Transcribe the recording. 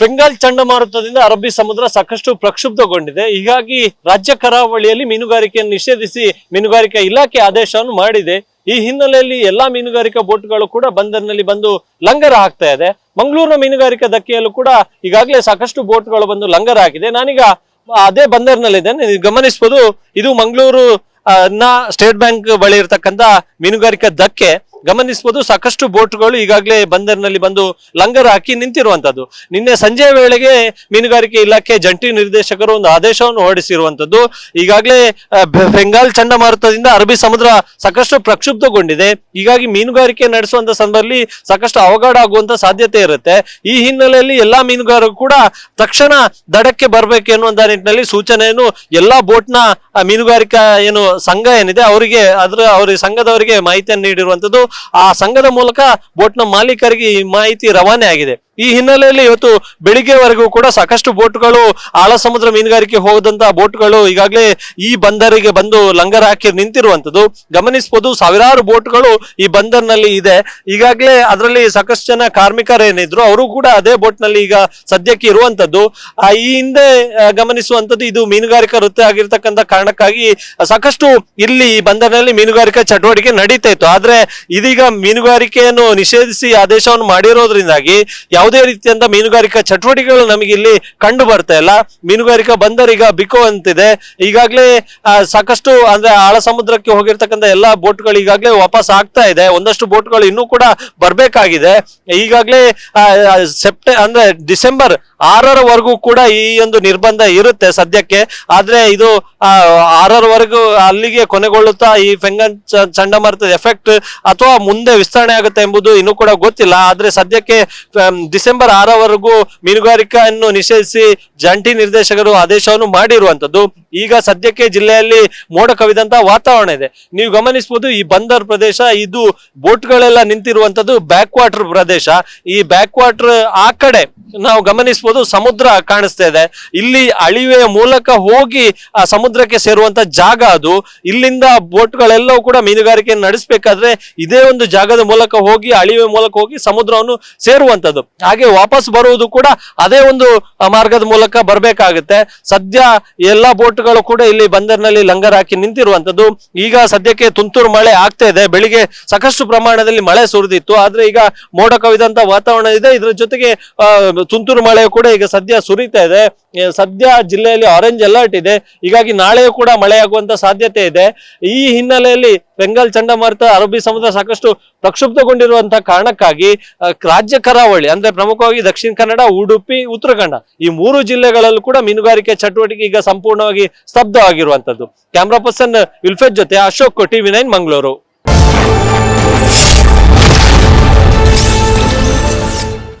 ಬೆಂಗಾಲ್ ಚಂಡಮಾರುತದಿಂದ ಅರಬ್ಬಿ ಸಮುದ್ರ ಸಾಕಷ್ಟು ಪ್ರಕ್ಷುಬ್ಧಗೊಂಡಿದೆ. ಹೀಗಾಗಿ ರಾಜ್ಯ ಕರಾವಳಿಯಲ್ಲಿ ಮೀನುಗಾರಿಕೆಯನ್ನು ನಿಷೇಧಿಸಿ ಮೀನುಗಾರಿಕಾ ಇಲಾಖೆ ಆದೇಶವನ್ನು ಮಾಡಿದೆ. ಈ ಹಿನ್ನೆಲೆಯಲ್ಲಿ ಎಲ್ಲಾ ಮೀನುಗಾರಿಕಾ ಬೋಟ್ಗಳು ಕೂಡ ಬಂದರಿನಲ್ಲಿ ಬಂದು ಲಂಗರ ಹಾಕ್ತಾ ಇದೆ. ಮಂಗಳೂರಿನ ಮೀನುಗಾರಿಕಾ ಧಕ್ಕೆಯಲ್ಲೂ ಕೂಡ ಈಗಾಗಲೇ ಸಾಕಷ್ಟು ಬೋಟ್ಗಳು ಬಂದು ಲಂಗರ ಹಾಕಿದೆ ನಾನೀಗ ಅದೇ ಬಂದರಿನಲ್ಲಿದ್ದೇನೆ ಗಮನಿಸಬಹುದು ಇದು ಮಂಗಳೂರು ನ ಸ್ಟೇಟ್ ಬ್ಯಾಂಕ್ ಬಳಿ ಇರತಕ್ಕಂತ ಮೀನುಗಾರಿಕಾ ಧಕ್ಕೆ. ಗಮನಿಸಬಹುದು ಸಾಕಷ್ಟು ಬೋಟ್ಗಳು ಈಗಾಗಲೇ ಬಂದರಿನಲ್ಲಿ ಬಂದು ಲಂಗರ್ ಹಾಕಿ ನಿಂತಿರುವಂತದ್ದು. ನಿನ್ನೆ ಸಂಜೆ ವೇಳೆಗೆ ಮೀನುಗಾರಿಕೆ ಇಲಾಖೆ ಜಂಟಿ ನಿರ್ದೇಶಕರು ಒಂದು ಆದೇಶವನ್ನು ಹೊರಡಿಸಿರುವಂತದ್ದು. ಈಗಾಗಲೇ ಬೆಂಗಾಲ್ ಚಂಡಮಾರುತದಿಂದ ಅರಬ್ಬಿ ಸಮುದ್ರ ಸಾಕಷ್ಟು ಪ್ರಕ್ಷುಬ್ಧಗೊಂಡಿದೆ. ಹೀಗಾಗಿ ಮೀನುಗಾರಿಕೆ ನಡೆಸುವಂತ ಸಂದರ್ಭದಲ್ಲಿ ಸಾಕಷ್ಟು ಅವಘಡ ಆಗುವಂತ ಸಾಧ್ಯತೆ ಇರುತ್ತೆ. ಈ ಹಿನ್ನೆಲೆಯಲ್ಲಿ ಎಲ್ಲಾ ಮೀನುಗಾರರು ಕೂಡ ತಕ್ಷಣ ದಡಕ್ಕೆ ಬರಬೇಕು ಎನ್ನುವಂತ ನಿಟ್ಟಿನಲ್ಲಿ ಸೂಚನೆಯನ್ನು ಎಲ್ಲಾ ಬೋಟ್ನ ಮೀನುಗಾರಿಕಾ ಏನು ಸಂಘ ಏನಿದೆ, ಅವರಿಗೆ, ಅದ್ರ ಅವ್ರ ಸಂಘದವರಿಗೆ ಮಾಹಿತಿಯನ್ನು ನೀಡಿರುವಂತದ್ದು. ಆ ಸಂಘದ ಮೂಲಕ ಬೋಟ್ನ ಮಾಲೀಕರಿಗೆ ಈ ಮಾಹಿತಿ ರವಾನೆ ಆಗಿದೆ. ಈ ಹಿನ್ನೆಲೆಯಲ್ಲಿ ಇವತ್ತು ಬೆಳಿಗ್ಗೆವರೆಗೂ ಕೂಡ ಸಾಕಷ್ಟು ಬೋಟ್ಗಳು ಆಳ ಸಮುದ್ರ ಮೀನುಗಾರಿಕೆ ಹೋದಂತಹ ಬೋಟ್ಗಳು ಈಗಾಗಲೇ ಈ ಬಂದರಿಗೆ ಬಂದು ಲಂಗರ್ ಹಾಕಿ ನಿಂತಿರುವಂತದ್ದು ಗಮನಿಸಬಹುದು ಸಾವಿರಾರು ಬೋಟ್ಗಳು ಈ ಬಂದರ್ನಲ್ಲಿ ಇದೆ. ಈಗಾಗಲೇ ಅದರಲ್ಲಿ ಸಾಕಷ್ಟು ಜನ ಕಾರ್ಮಿಕರೇನಿದ್ರು, ಅವರು ಕೂಡ ಅದೇ ಬೋಟ್ನಲ್ಲಿ ಈಗ ಸದ್ಯಕ್ಕೆ ಇರುವಂತದ್ದು ಈ ಹಿಂದೆ ಗಮನಿಸುವಂತದ್ದು ಇದು ಮೀನುಗಾರಿಕಾ ವೃತ್ತಿ ಆಗಿರ್ತಕ್ಕಂಥ ಕಾರಣಕ್ಕಾಗಿ ಸಾಕಷ್ಟು ಇಲ್ಲಿ ಈ ಬಂದರಿನಲ್ಲಿ ಮೀನುಗಾರಿಕಾ ಚಟುವಟಿಕೆ ನಡೀತಾ ಇತ್ತು. ಆದ್ರೆ ಇದೀಗ ಮೀನುಗಾರಿಕೆಯನ್ನು ನಿಷೇಧಿಸಿ ಆದೇಶವನ್ನು ಮಾಡಿರೋದ್ರಿಂದಾಗಿ ಯಾವುದೇ ರೀತಿಯಂತ ಮೀನುಗಾರಿಕಾ ಚಟುವಟಿಕೆಗಳು ನಮಗೆ ಇಲ್ಲಿ ಕಂಡು ಬರ್ತಾ ಇಲ್ಲ. ಮೀನುಗಾರಿಕಾ ಬಂದರ್ ಈಗ ಬಿಕೋ ಅಂತಿದೆ. ಈಗಾಗಲೇ ಸಾಕಷ್ಟು ಅಂದ್ರೆ ಆಳ ಸಮುದ್ರಕ್ಕೆ ಹೋಗಿರ್ತಕ್ಕಂಥ ಎಲ್ಲಾ ಬೋಟ್ಗಳು ಈಗಾಗಲೇ ವಾಪಸ್ ಆಗ್ತಾ ಇದೆ. ಒಂದಷ್ಟು ಬೋಟ್ಗಳು ಇನ್ನೂ ಕೂಡ ಬರಬೇಕಾಗಿದೆ. ಈಗಾಗಲೇ ಸೆಪ್ಟೆ, ಅಂದ್ರೆ ಡಿಸೆಂಬರ್ ಆರರವರೆಗೂ ಕೂಡ ಈ ಒಂದು ನಿರ್ಬಂಧ ಇರುತ್ತೆ ಸದ್ಯಕ್ಕೆ. ಆದ್ರೆ ಇದು ಆರರವರೆಗೂ ಅಲ್ಲಿಗೆ ಕೊನೆಗೊಳ್ಳುತ್ತಾ ಈ ಫೆಂಗನ್ ಚಂಡಮಾರುತದ ಎಫೆಕ್ಟ್ ಅಥವಾ ಮುಂದೆ ವಿಸ್ತರಣೆ ಆಗುತ್ತೆ ಎಂಬುದು ಇನ್ನೂ ಕೂಡ ಗೊತ್ತಿಲ್ಲ. ಆದ್ರೆ ಸದ್ಯಕ್ಕೆ ಡಿಸೆಂಬರ್ ಆರವರೆಗೂ ಮೀನುಗಾರಿಕೆಯನ್ನು ನಿಷೇಧಿಸಿ ಜಂಟಿ ನಿರ್ದೇಶಕರು ಆದೇಶವನ್ನು ಮಾಡಿರುವಂತದ್ದು ಈಗ ಸದ್ಯಕ್ಕೆ ಜಿಲ್ಲೆಯಲ್ಲಿ ಮೋಡ ಕವಿದಂತ ವಾತಾವರಣ ಇದೆ. ನೀವು ಗಮನಿಸಬಹುದು ಈ ಬಂದರ್ ಪ್ರದೇಶ, ಇದು ಬೋಟ್ಗಳೆಲ್ಲ ನಿಂತಿರುವಂತದ್ದು ಬ್ಯಾಕ್ ವಾಟರ್ ಪ್ರದೇಶ. ಈ ಬ್ಯಾಕ್ ವಾಟರ್ ಆ ಕಡೆ ನಾವು ಗಮನಿಸಬಹುದು ಸಮುದ್ರ ಕಾಣಿಸ್ತಾ ಇದೆ. ಇಲ್ಲಿ ಅಳಿವೆಯ ಮೂಲಕ ಹೋಗಿ ಆ ಸಮುದ್ರಕ್ಕೆ ಸೇರುವಂತ ಜಾಗ ಅದು. ಇಲ್ಲಿಂದ ಬೋಟ್ಗಳೆಲ್ಲವೂ ಕೂಡ ಮೀನುಗಾರಿಕೆ ನಡೆಸಬೇಕಾದ್ರೆ ಇದೇ ಒಂದು ಜಾಗದ ಮೂಲಕ ಹೋಗಿ, ಅಳಿವೆ ಮೂಲಕ ಹೋಗಿ ಸಮುದ್ರವನ್ನು ಸೇರುವಂತದ್ದು. ಹಾಗೆ ವಾಪಸ್ ಬರುವುದು ಕೂಡ ಅದೇ ಒಂದು ಮಾರ್ಗದ ಮೂಲಕ ಬರಬೇಕಾಗುತ್ತೆ. ಸದ್ಯ ಎಲ್ಲಾ ಬೋಟ್ಗಳು ಕೂಡ ಇಲ್ಲಿ ಬಂದರ್ನಲ್ಲಿ ಲಂಗರ್ ಹಾಕಿ ನಿಂತಿರುವಂತದ್ದು ಈಗ ಸದ್ಯಕ್ಕೆ ತುಂತುರು ಮಳೆ ಆಗ್ತಾ ಇದೆ. ಬೆಳಿಗ್ಗೆ ಸಾಕಷ್ಟು ಪ್ರಮಾಣದಲ್ಲಿ ಮಳೆ ಸುರಿದಿತ್ತು. ಆದ್ರೆ ಈಗ ಮೋಡ ಕವಿದಂತ ವಾತಾವರಣ ಇದೆ. ಇದರ ಜೊತೆಗೆ ತುಂತುರು ಮಳೆ ಕೂಡ ಈಗ ಸದ್ಯ ಸುರಿತಾ ಇದೆ. ಸದ್ಯ ಜಿಲ್ಲೆಯಲ್ಲಿ ಆರೆಂಜ್ ಅಲರ್ಟ್ ಇದೆ. ಹೀಗಾಗಿ ನಾಳೆಯೂ ಕೂಡ ಮಳೆಯಾಗುವಂತ ಸಾಧ್ಯತೆ ಇದೆ. ಈ ಹಿನ್ನೆಲೆಯಲ್ಲಿ ಬೆಂಗಾಲ್, ಚಂಡಮಾರುತ, ಅರಬ್ಬಿ ಸಮುದ್ರ ಸಾಕಷ್ಟು ಪ್ರಕ್ಷುಬ್ಧಗೊಂಡಿರುವಂತಹ ಕಾರಣಕ್ಕಾಗಿ ರಾಜ್ಯ ಕರಾವಳಿ, ಅಂದ್ರೆ ಪ್ರಮುಖವಾಗಿ ದಕ್ಷಿಣ ಕನ್ನಡ, ಉಡುಪಿ ಉತ್ತರ ಕನ್ನಡ ಈ ಮೂರು ಜಿಲ್ಲೆಗಳಲ್ಲೂ ಕೂಡ ಮೀನುಗಾರಿಕೆ ಚಟುವಟಿಕೆ ಈಗ ಸಂಪೂರ್ಣವಾಗಿ ಸ್ತಬ್ಧವಾಗಿರುವಂತದ್ದು ಕ್ಯಾಮ್ರಾ ಪರ್ಸನ್ ವಿಲ್ಫೆಟ್ ಜೊತೆ ಅಶೋಕ್ ಟಿವಿ ನೈನ್ ಮಂಗಳೂರು.